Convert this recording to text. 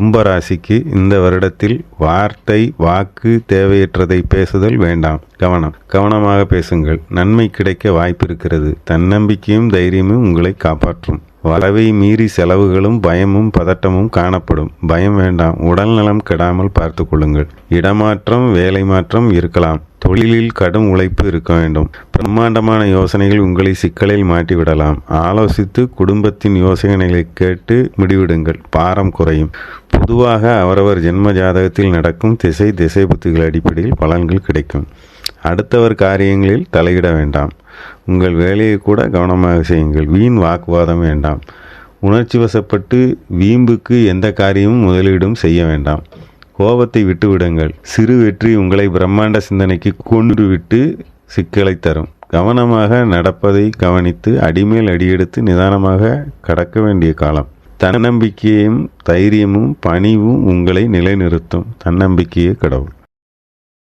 கும்பராசிக்கு இந்த வருடத்தில் வார்த்தை வாக்கு தேவையற்றதை பேசுதல் வேண்டாம். கவனம். கவனமாக பேசுங்கள். நன்மை கிடைக்க வாய்ப்பிருக்கிறது. தன்னம்பிக்கையும் தைரியமும் உங்களை காப்பாற்றும். வரவை மீறி செலவுகளும் பயமும் பதட்டமும் காணப்படும். பயம் வேண்டாம். உடல் நலம் கெடாமல் பார்த்து கொள்ளுங்கள். இடமாற்றம் வேலை மாற்றம் இருக்கலாம். தொழிலில் கடும் உழைப்பு இருக்க வேண்டும். பிரம்மாண்டமான யோசனைகள் உங்களை சிக்கலில் மாட்டிவிடலாம். ஆலோசித்து குடும்பத்தின் யோசனைகளை கேட்டு முடிவிடுங்கள். பாரம் குறையும். பொதுவாக அவரவர் ஜென்ம ஜாதகத்தில் நடக்கும் திசை திசை புத்திகள் அடிப்படையில் பலன்கள் கிடைக்கும். அடுத்தவர் காரியங்களில் தலையிட வேண்டாம். உங்கள் வேலையை கூட கவனமாக செய்யுங்கள். வீண் வாக்குவாதம் வேண்டாம். உணர்ச்சி வசப்பட்டு வீம்புக்கு எந்த காரியமும் முதலீடும் செய்ய வேண்டாம். கோபத்தை விட்டுவிடுங்கள். சிறு வெற்றி உங்களை பிரம்மாண்ட சிந்தனைக்கு கொண்டு விட்டு சிக்கலை தரும். கவனமாக நடப்பதை கவனித்து அடிமேல் அடியெடுத்து நிதானமாக கடக்க வேண்டிய காலம். தன்னம்பிக்கையும் தைரியமும் பணிவும் உங்களை நிலைநிறுத்தும். தன்னம்பிக்கையே கடவுள்.